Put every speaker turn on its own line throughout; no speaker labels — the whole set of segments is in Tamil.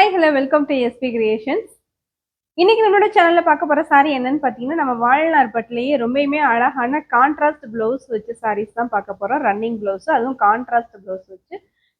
Hi hello welcome to SP creations இன்னைக்கு நம்மளோட சேனல்ல பார்க்க போற சாரி என்னன்னு பார்த்தீங்கன்னா நம்ம வாழ்நாள் பட்டிலேயே ரொம்பவுமே அழகான கான்ட்ராஸ்ட் ப்ளவுஸ் வச்சு சாரீஸ் தான் பார்க்க போறோம். ரன்னிங் பிளவுஸ் அதுவும் கான்ட்ராஸ்ட் ப்ளவுஸ் வச்சு.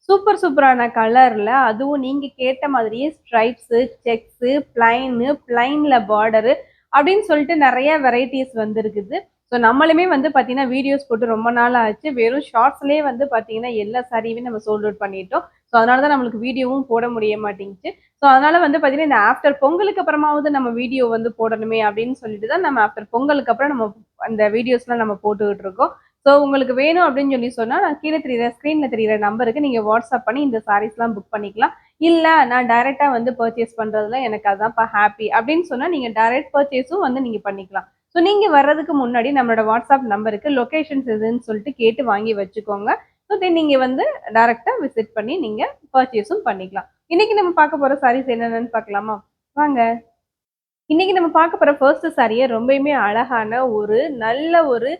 சூப்பர் சூப்பரான கலர்ல அதுவும் நீங்க கேட்ட மாதிரியே ஸ்ட்ரைப்ஸு செக்ஸு பிளைனு பிளைனில் பார்டரு அப்படின்னு சொல்லிட்டு நிறைய வெரைட்டிஸ் வந்துருக்குது. ஸோ நம்மளுமே வந்து பார்த்தீங்கன்னா வீடியோஸ் போட்டு ரொம்ப நாள் ஆச்சு. வெறும் ஷார்ட்ஸ்லேயே வந்து பார்த்தீங்கன்னா எல்லா சாரியுமே நம்ம சோல்ட் அவுட் பண்ணிட்டோம். ஸோ அதனால தான் நம்மளுக்கு வீடியோவும் போட முடிய மாட்டேங்குச்சு. ஸோ அதனால வந்து பார்த்தீங்கன்னா இந்த ஆஃப்டர் பொங்கலுக்கு அப்புறமாவது நம்ம வீடியோ வந்து போடணுமே அப்படின்னு சொல்லிட்டு தான் நம்ம ஆஃப்டர் பொங்கலுக்கு அப்புறம் நம்ம அந்த வீடியோஸ்லாம் நம்ம போட்டுக்கிட்டு இருக்கோம். ஸோ உங்களுக்கு வேணும் அப்படின்னு சொல்லி சொன்னால் நான் கீழே தெரியுற ஸ்க்ரீனில் தெரியுற நம்பருக்கு நீங்கள் வாட்ஸ்அப் பண்ணி இந்த சாரீஸ்லாம் புக் பண்ணிக்கலாம். இல்லை நான் டைரெக்டாக வந்து பர்ச்சேஸ் பண்ணுறதுல எனக்கு அதான்ப்பா ஹாப்பி அப்படின்னு சொன்னால் நீங்கள் டைரக்ட் பர்ச்சேஸும் வந்து நீங்கள் பண்ணிக்கலாம். ஸோ நீங்கள் வர்றதுக்கு முன்னாடி நம்மளோட வாட்ஸ்அப் நம்பருக்கு லொக்கேஷன்ஸ் எதுன்னு சொல்லிட்டு கேட்டு வாங்கி வச்சுக்கோங்க. ஸோ தென் நீங்கள் வந்து டேரெக்டாக விசிட் பண்ணி நீங்கள் பர்ச்சேஸும் பண்ணிக்கலாம். இன்னைக்கு நம்ம பார்க்க போகிற சாரீஸ் என்னென்னு பார்க்கலாமா? வாங்க. இன்னைக்கு நம்ம பார்க்க போகிற ஃபர்ஸ்ட் சாரியை ரொம்பவுமே அழகான ஒரு நல்ல ஒரு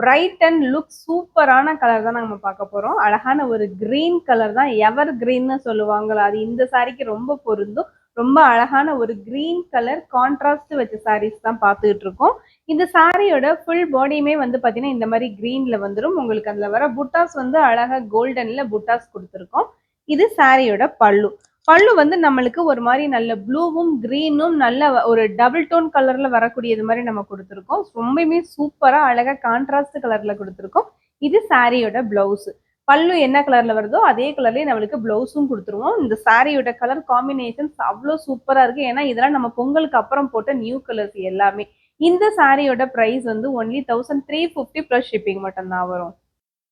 பிரைட் அண்ட் லுக் சூப்பரான கலர் தான் நம்ம பார்க்க போகிறோம் அழகான ஒரு கிரீன் கலர் தான் எவர் கிரீன்னு சொல்லுவாங்களா அது இந்த சாரிக்கு ரொம்ப பொருந்தும். ரொம்ப அழகான ஒரு கிரீன் கலர் கான்ட்ராஸ்ட் வச்ச சாரீஸ் தான் பார்த்துக்கிட்டு இருக்கோம். இந்த சாரியோட ஃபுல் பாடியுமே வந்து பார்த்தீங்கன்னா இந்த மாதிரி கிரீன்ல வந்துடும் உங்களுக்கு அதில் வர புட்டாஸ் வந்து அழகாக கோல்டனில் புட்டாஸ் கொடுத்துருக்கோம். இது சாரியோட பல்லு. பல்லு வந்து நம்மளுக்கு ஒரு மாதிரி நல்ல ப்ளூவும் க்ரீனும் நல்ல ஒரு டபுள் டோன் கலர்ல வரக்கூடியது மாதிரி நம்ம கொடுத்துருக்கோம். ரொம்பவுமே சூப்பராக அழகாக கான்ட்ராஸ்ட் கலர்ல கொடுத்துருக்கோம். இது சாரியோட பிளவுஸ் பல்லு என்ன கலர்ல வருதோ அதே கலர்லயே நம்மளுக்கு பிளவுஸும் கொடுத்துருவோம். இந்த சாரியோட கலர் காம்பினேஷன்ஸ் அவ்வளோ சூப்பரா இருக்கு. ஏன்னா இதெல்லாம் நம்ம பொங்கலுக்கு அப்புறம் போட்ட நியூ கலர்ஸ் எல்லாமே. இந்த சாரியோட ப்ரைஸ் வந்து only thousand three fifty plus shipping மட்டும்தான் வரும்.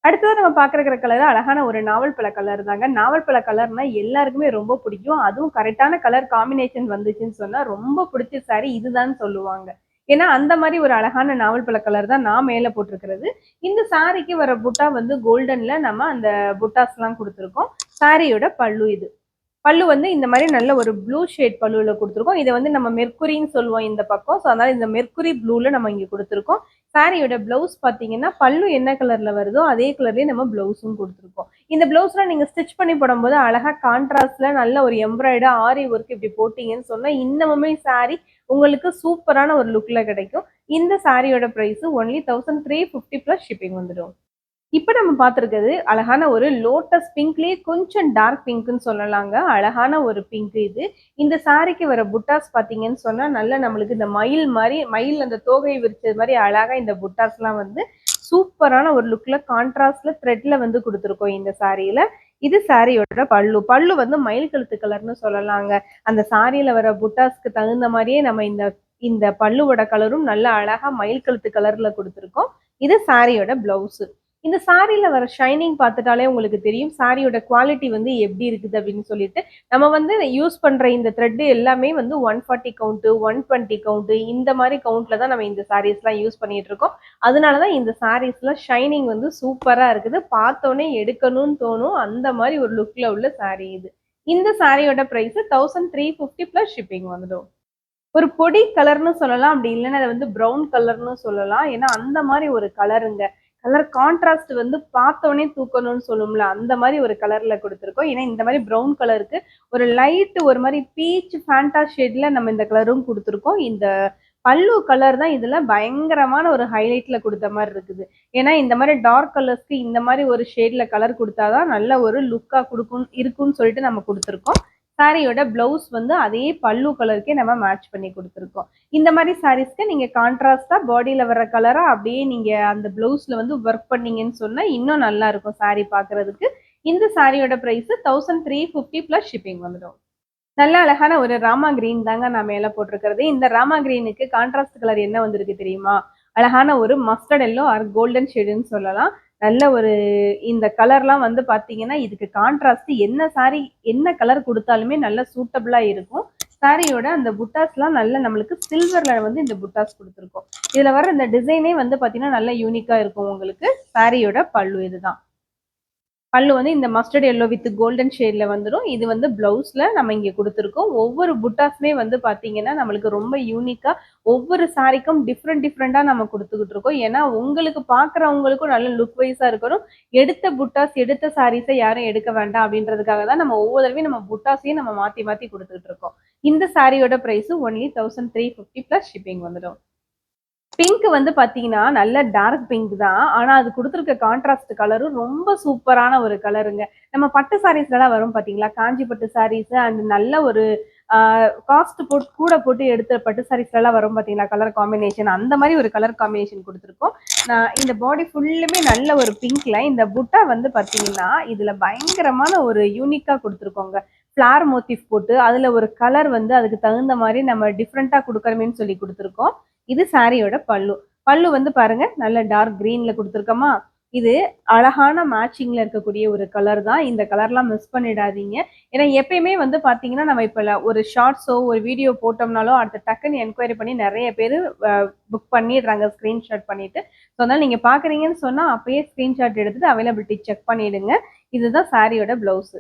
அடுத்தது நம்ம பார்க்குற கலர் அழகான ஒரு நாவல் பழ கலர் தாங்க. நாவல் பழ கலர்னா எல்லாருக்குமே ரொம்ப பிடிக்கும். அதுவும் கரெக்டான கலர் காம்பினேஷன் வந்துச்சுன்னு சொன்னா ரொம்ப பிடிச்ச சாரி இதுதான் சொல்லுவாங்க. ஏன்னா அந்த மாதிரி ஒரு அழகான நாவல் பழ கலர் தான் நான் மேலே போட்டிருக்கிறது. இந்த சாரிக்கு வர புட்டா வந்து கோல்டன்ல நம்ம அந்த புட்டாஸ்லாம் கொடுத்துருக்கோம். சாரியோட பல்லு இது. பல்லு வந்து இந்த மாதிரி நல்ல ஒரு ப்ளூ ஷேட் பல்லுவில் கொடுத்துருக்கோம். இதை வந்து நம்ம மெர்க்குரின்னு சொல்லுவோம் இந்த பக்கம். ஸோ அதனால் இந்த மெர்க்குரி ப்ளூவில் நம்ம இங்கே கொடுத்துருக்கோம். சாரியோட ப்ளவுஸ் பார்த்தீங்கன்னா பல்லு என்ன கலரில் வருதோ அதே கலர்லேயே நம்ம பிளவுஸும் கொடுத்துருக்கோம். இந்த ப்ளவுஸ்லாம் நீங்கள் ஸ்டிச் பண்ணி போடும்போது அழகாக கான்ட்ராஸ்டில் நல்ல ஒரு எம்ப்ராய்டா ஆரி ஒர்க் இப்படி போட்டிங்கன்னு சொன்னால் இன்னமுமே சாரி உங்களுக்கு சூப்பரான ஒரு லுக்கில் கிடைக்கும். இந்த சாரியோட price only thousand three fifty plus shipping வந்துடும். இப்போ நம்ம பார்த்துருக்கிறது அழகான ஒரு லோட்டஸ் பிங்க்லேயே கொஞ்சம் டார்க் பிங்க்னு சொல்லலாங்க. அழகான ஒரு பிங்க் இது. இந்த சாரிக்கு வர புட்டாஸ் பார்த்தீங்கன்னு சொன்னால் நல்ல நம்மளுக்கு இந்த மயில் மாதிரி மயில் அந்த தோகையை விரிச்சது மாதிரி அழகாக இந்த புட்டாஸ்லாம் வந்து சூப்பரான ஒரு லுக்கில் கான்ட்ராஸ்டில் த்ரெட்டில் வந்து கொடுத்துருக்கோம் இந்த சாரியில் இது சாரியோட பல்லு. பல்லு வந்து மயில் கழுத்து கலர்னு சொல்லலாங்க. அந்த சாரியில் வர புட்டாஸ்க்கு தகுந்த மாதிரியே நம்ம இந்த இந்த பல்லுவோட கலரும் நல்ல அழகாக மயில் கழுத்து கலரில் கொடுத்துருக்கோம். இது சாரியோட பிளவுஸு இந்த சாரியில் வர ஷைனிங் பார்த்துட்டாலே உங்களுக்கு தெரியும். சாரியோட குவாலிட்டி வந்து எப்படி இருக்குது அப்படின்னு சொல்லிட்டு நம்ம வந்து யூஸ் பண்ணுற இந்த த்ரெட்டு எல்லாமே வந்து one forty count one twenty count இந்த மாதிரி கவுண்ட்டில் தான் நம்ம இந்த சாரீஸ்லாம் யூஸ் பண்ணிகிட்டு இருக்கோம். அதனால தான் இந்த சாரீஸ்லாம் ஷைனிங் வந்து சூப்பராக இருக்குது. பார்த்தோன்னே எடுக்கணும்னு தோணும். அந்த மாதிரி ஒரு லுக்கில் உள்ள சாரீ இது. இந்த சாரியோட price thousand three fifty plus shipping வந்துடும். ஒரு பொடி கலர்னு சொல்லலாம். அப்படி இல்லைன்னா அதை வந்து ப்ரௌன் கலர்னு சொல்லலாம். ஏன்னா அந்த மாதிரி ஒரு கலருங்க கலர் கான்ட்ராஸ்ட் வந்து பார்த்தோன்னே தூக்கணும்னு சொல்லும்ல அந்த மாதிரி ஒரு கலர்ல கொடுத்துருக்கோம். ஏன்னா இந்த மாதிரி ப்ரௌன் கலருக்கு ஒரு லைட் ஒரு மாதிரி பீச் ஃபேண்டா ஷேட்ல நம்ம இந்த கலரும் கொடுத்துருக்கோம். இந்த பல்லு கலர் தான் இதுல பயங்கரமான ஒரு ஹைலைட்ல கொடுத்த மாதிரி இருக்குது. ஏன்னா இந்த மாதிரி டார்க் கலர்ஸ்க்கு இந்த மாதிரி ஒரு ஷேட்ல கலர் கொடுத்தாதான் நல்ல ஒரு லுக்கா கொடுக்கும் இருக்கும்னு சொல்லிட்டு நம்ம கொடுத்துருக்கோம். சாரியோட பிளவுஸ் வந்து அதே பல்லு கலருக்கே நம்ம மேட்ச் பண்ணி கொடுத்துருக்கோம். இந்த மாதிரி சாரீஸ்க்கு நீங்கள் கான்ட்ராஸ்டாக பாடியில் வர கலராக அப்படியே நீங்கள் அந்த பிளவுஸில் வந்து ஒர்க் பண்ணீங்கன்னு சொன்னால் இன்னும் நல்லா இருக்கும் சாரீ பார்க்குறதுக்கு. இந்த சாரியோட price thousand three fifty plus shipping வந்துடும். நல்ல அழகான ஒரு ராமா கிரீன் தாங்க நான் மேலே போட்டிருக்கிறது. இந்த ராமா கிரீனுக்கு கான்ட்ராஸ்ட் கலர் என்ன வந்திருக்கு தெரியுமா? அழகான ஒரு மஸ்டர்ட் எல்லோ ஆர் கோல்டன் ஷேடுன்னு சொல்லலாம். நல்ல ஒரு இந்த கலர்லாம் வந்து பார்த்தீங்கன்னா இதுக்கு கான்ட்ராஸ்ட் என்ன சாரி என்ன கலர் கொடுத்தாலுமே நல்ல சூட்டபிளாக இருக்கும். சாரியோட அந்த புட்டாஸ்லாம் நல்ல நம்மளுக்கு சில்வரில் வந்து இந்த புட்டாஸ் கொடுத்துருக்கோம். இதில் வர இந்த டிசைனே வந்து பார்த்தீங்கன்னா நல்ல யூனிக்காக இருக்கும் உங்களுக்கு. சாரியோட பல்லு இதுதான். பல்லு வந்து இந்த மஸ்டர்ட் எல்லோ வித் கோல்டன் ஷேட்ல வந்துடும் இது வந்து பிளவுஸ்ல நம்ம இங்க கொடுத்துருக்கோம். ஒவ்வொரு புட்டாஸுமே வந்து பாத்தீங்கன்னா நம்மளுக்கு ரொம்ப யூனிக்கா ஒவ்வொரு சாரிக்கும் டிஃப்ரெண்ட் டிஃப்ரெண்டா நம்ம கொடுத்துக்கிட்டு இருக்கோம். ஏன்னா உங்களுக்கு பாக்குறவங்களுக்கும் நல்ல லுக் வைஸா இருக்கணும். எடுத்த புட்டாஸ் எடுத்த சாரீஸை யாரும் எடுக்க வேண்டாம் அப்படின்றதுக்காக தான் நம்ம ஒவ்வொரு தடவையும் நம்ம புட்டாஸையும் நம்ம மாத்தி மாத்தி கொடுத்துக்கிட்டு இருக்கோம். இந்த சாரியோட price only thousand three fifty plus shipping வந்துடும் பிங்க் வந்து பார்த்தீங்கன்னா நல்ல டார்க் பிங்க் தான். ஆனால் அது கொடுத்துருக்க கான்ட்ராஸ்ட் கலரும் ரொம்ப சூப்பரான ஒரு கலருங்க நம்ம பட்டு சாரீஸ்லாம் வரும் பார்த்தீங்களா காஞ்சி பட்டு சாரீஸ் அண்ட் நல்ல ஒரு காஸ்ட் போட்டு கூட போட்டு எடுத்த பட்டு சாரீஸ்லாம் வரும் பார்த்தீங்களா கலர் காம்பினேஷன் அந்த மாதிரி ஒரு கலர் காம்பினேஷன் கொடுத்துருக்கோம். நான் இந்த பாடி ஃபுல்லுமே நல்ல ஒரு பிங்க்ல இந்த புட்டா வந்து பார்த்தீங்கன்னா இதில் பயங்கரமான ஒரு யூனிக்காக கொடுத்துருக்கோங்க. ஃப்ளார் மோட்டிவ் போட்டு அதில் ஒரு கலர் வந்து அதுக்கு தகுந்த மாதிரி நம்ம டிஃப்ரெண்ட்டாக கொடுக்கறமேன்னு சொல்லி கொடுத்துருக்கோம். இது சாரியோட பல்லு. பல்லு வந்து பாருங்க நல்ல டார்க் கிரீன்ல கொடுத்துருக்கோமா? இது அழகான மேட்சிங்ல இருக்கக்கூடிய ஒரு கலர் தான். இந்த கலர்லாம் மிஸ் பண்ணிடாதீங்க. ஏன்னா எப்பயுமே வந்து பாத்தீங்கன்னா நம்ம இப்ப ஒரு ஷார்ட்ஸோ ஒரு வீடியோ போட்டோம்னாலோ அடுத்த டக்குன்னு என்கொயரி பண்ணி நிறைய பேர் புக் பண்ணிடுறாங்க ஸ்கிரீன்ஷாட் பண்ணிட்டு. ஸோ அதனால நீங்க பாக்குறீங்கன்னு சொன்னா அப்பயே ஸ்கிரீன்ஷாட் எடுத்துட்டு அவைலபிலிட்டி செக் பண்ணிடுங்க. இதுதான் சாரியோட பிளவுஸ்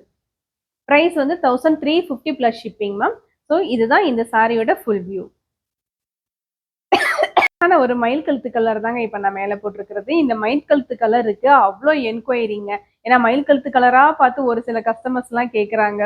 ப்ரைஸ் வந்து thousand three fifty plus shipping ma'am so இதுதான் இந்த சாரியோட ஃபுல் வியூ ஆனா ஒரு மயில் கழுத்து கலர் தாங்க இப்ப நான் மேல போட்டிருக்கிறது. இந்த மயில் கழுத்து கலருக்கு அவ்வளோ என்கொயரிங்க ஏன்னா மயில் கழுத்து கலரா பார்த்து ஒரு சில கஸ்டமர்ஸ் எல்லாம்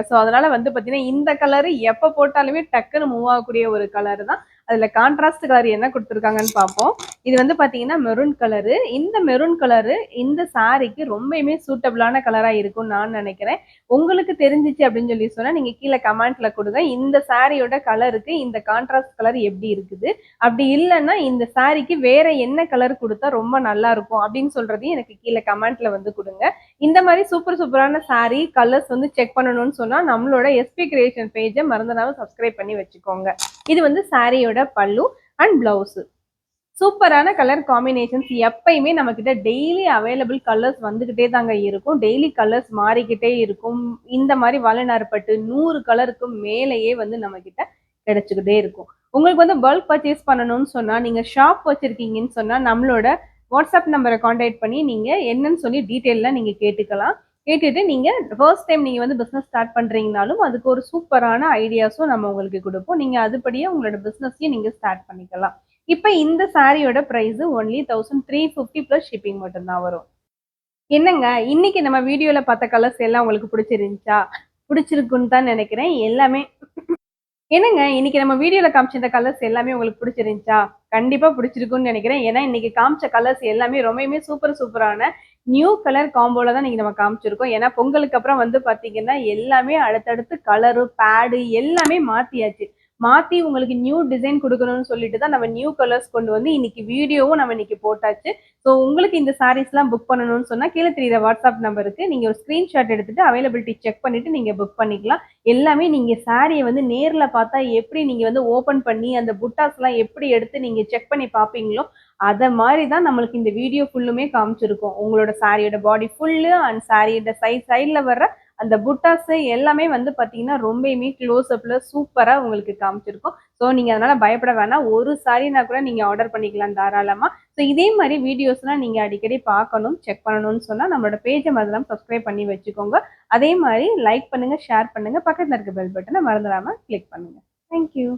ஸோ அதனால வந்து பாத்தீங்கன்னா இந்த கலரு எப்ப போட்டாலுமே டக்குன்னு மூவ் ஆகக்கூடிய ஒரு கலர் தான். அதுல கான்ட்ராஸ்ட் கலர் என்ன கொடுத்துருக்காங்கன்னு பார்ப்போம். இது வந்து பாத்தீங்கன்னா மெரூன் கலரு இந்த மெரூன் கலரு இந்த சாரிக்கு ரொம்பவுமே சூட்டபிளான கலரா இருக்கும்னு நான் நினைக்கிறேன். உங்களுக்கு தெரிஞ்சிச்சு அப்படின்னு சொல்லி சொன்னா நீங்க கீழே கமெண்ட்ல கொடுங்க. இந்த சாரியோட கலருக்கு இந்த கான்ட்ராஸ்ட் கலர் எப்படி இருக்குது? அப்படி இல்லைன்னா இந்த சாரிக்கு வேற என்ன கலர் கொடுத்தா ரொம்ப நல்லா இருக்கும் அப்படின்னு சொல்றதையும் எனக்கு கீழே கமெண்ட்ல வந்து கொடுங்க. இந்த மாதிரி சூப்பர் சூப்பரான சாரி கலர்ஸ் வந்து செக் பண்ணணும்னு சொன்னா நம்மளோட எஸ்பி கிரியேஷன் பேஜை மறந்துடாம சப்ஸ்கிரைப் பண்ணி வச்சுக்கோங்க. இது வந்து சாரியோட பல்லு அண்ட் பிளவுஸ் சூப்பரான கலர் காம்பினேஷன்ஸ் எப்பயுமே நம்ம கிட்ட டெய்லி அவைலபிள் கலர்ஸ் வந்துகிட்டே தாங்க இருக்கும். டெய்லி கலர்ஸ் மாறிக்கிட்டே இருக்கும். இந்த மாதிரி வளநறுப்பட்டு நூறு கலருக்கும் மேலேயே வந்து நம்ம கிட்ட கிடைச்சிக்கிட்டே இருக்கும். உங்களுக்கு வந்து பல்க் பர்ச்சேஸ் பண்ணணும்னு சொன்னா நீங்க ஷாப் வச்சிருக்கீங்கன்னு சொன்னா நம்மளோட வாட்ஸ்அப் நம்பரை காண்டாக்ட் பண்ணி நீங்கள் என்னன்னு சொல்லி டீட்டெயிலாக நீங்கள் கேட்டுக்கலாம். கேட்டுட்டு நீங்கள் ஃபர்ஸ்ட் டைம் நீங்கள் வந்து பிஸ்னஸ் ஸ்டார்ட் பண்ணுறீங்கனாலும் அதுக்கு ஒரு சூப்பரான ஐடியாஸும் நம்ம உங்களுக்கு கொடுப்போம். நீங்கள் அதுபடியே உங்களோட பிஸ்னஸையும் நீங்கள் ஸ்டார்ட் பண்ணிக்கலாம். இப்போ இந்த சாரியோட price only thousand three fifty plus shipping மட்டும்தான் வரும். என்னங்க இன்னைக்கு நம்ம வீடியோவில் பார்த்த கலர்ஸ் எல்லாம் உங்களுக்கு பிடிச்சிருந்துச்சா? பிடிச்சிருக்குன்னு தான் நினைக்கிறேன். எல்லாமே என்னங்க இன்னைக்கு நம்ம வீடியோல காமிச்ச இந்த கலர்ஸ் எல்லாமே உங்களுக்கு பிடிச்சிருந்துச்சா? கண்டிப்பா பிடிச்சிருக்குன்னு நினைக்கிறேன். ஏன்னா இன்னைக்கு காமிச்ச கலர்ஸ் எல்லாமே ரொம்பவுமே சூப்பர் சூப்பரான நியூ கலர் காம்போல தான் இன்னைக்கு நம்ம காமிச்சிருக்கோம். ஏன்னா பொங்கலுக்கு அப்புறம் வந்து பாத்தீங்கன்னா எல்லாமே அடுத்தடுத்து கலரு பேடு எல்லாமே மாத்தியாச்சு. மாத்தி உங்களுக்கு நியூ டிசைன் கொடுக்கணும்னு சொல்லிட்டு தான் நம்ம நியூ கலர்ஸ் கொண்டு வந்து இன்னைக்கு வீடியோவும் நம்ம இன்னைக்கு போட்டாச்சு. ஸோ உங்களுக்கு இந்த சாரீஸ்லாம் புக் பண்ணணும்னு சொன்னா கீழே தெரியுற வாட்ஸ்அப் நம்பருக்கு நீங்க ஒரு ஸ்கிரீன்ஷாட் எடுத்துட்டு அவைலபிலிட்டி செக் பண்ணிட்டு நீங்க புக் பண்ணிக்கலாம். எல்லாமே நீங்க சாரியை வந்து நேர்ல பார்த்தா எப்படி நீங்க வந்து ஓபன் பண்ணி அந்த புட்டாஸ் எல்லாம் எப்படி எடுத்து நீங்க செக் பண்ணி பார்ப்பீங்களோ அதை மாதிரி தான் நம்மளுக்கு இந்த வீடியோ ஃபுல்லுமே காமிச்சிருக்கோம். உங்களோட சாரியோட பாடி ஃபுல்லு அண்ட் சாரியோட சைட் சைடில் வர்ற அந்த புட்டாஸ் எல்லாமே வந்து பார்த்தீங்கன்னா ரொம்பவுமே க்ளோஸ் அப்ல சூப்பராக உங்களுக்கு காமிச்சிருக்கும். ஸோ நீங்கள் அதனால் பயப்பட வேணாம். ஒரு சாரினா கூட நீங்கள் ஆர்டர் பண்ணிக்கலாம் தாராளமாக ஸோ இதே மாதிரி வீடியோஸ்லாம் நீங்கள் அடிக்கடி பார்க்கணும் செக் பண்ணணும்னு சொன்னால் நம்மளோட பேஜை மறந்துடாம சப்ஸ்கிரைப் பண்ணி வச்சுக்கோங்க. அதே மாதிரி லைக் பண்ணுங்கள் ஷேர் பண்ணுங்கள் பக்கத்தில் இருக்க பெல் பட்டனை மறந்துடாமல் கிளிக் பண்ணுங்கள் தேங்க்யூ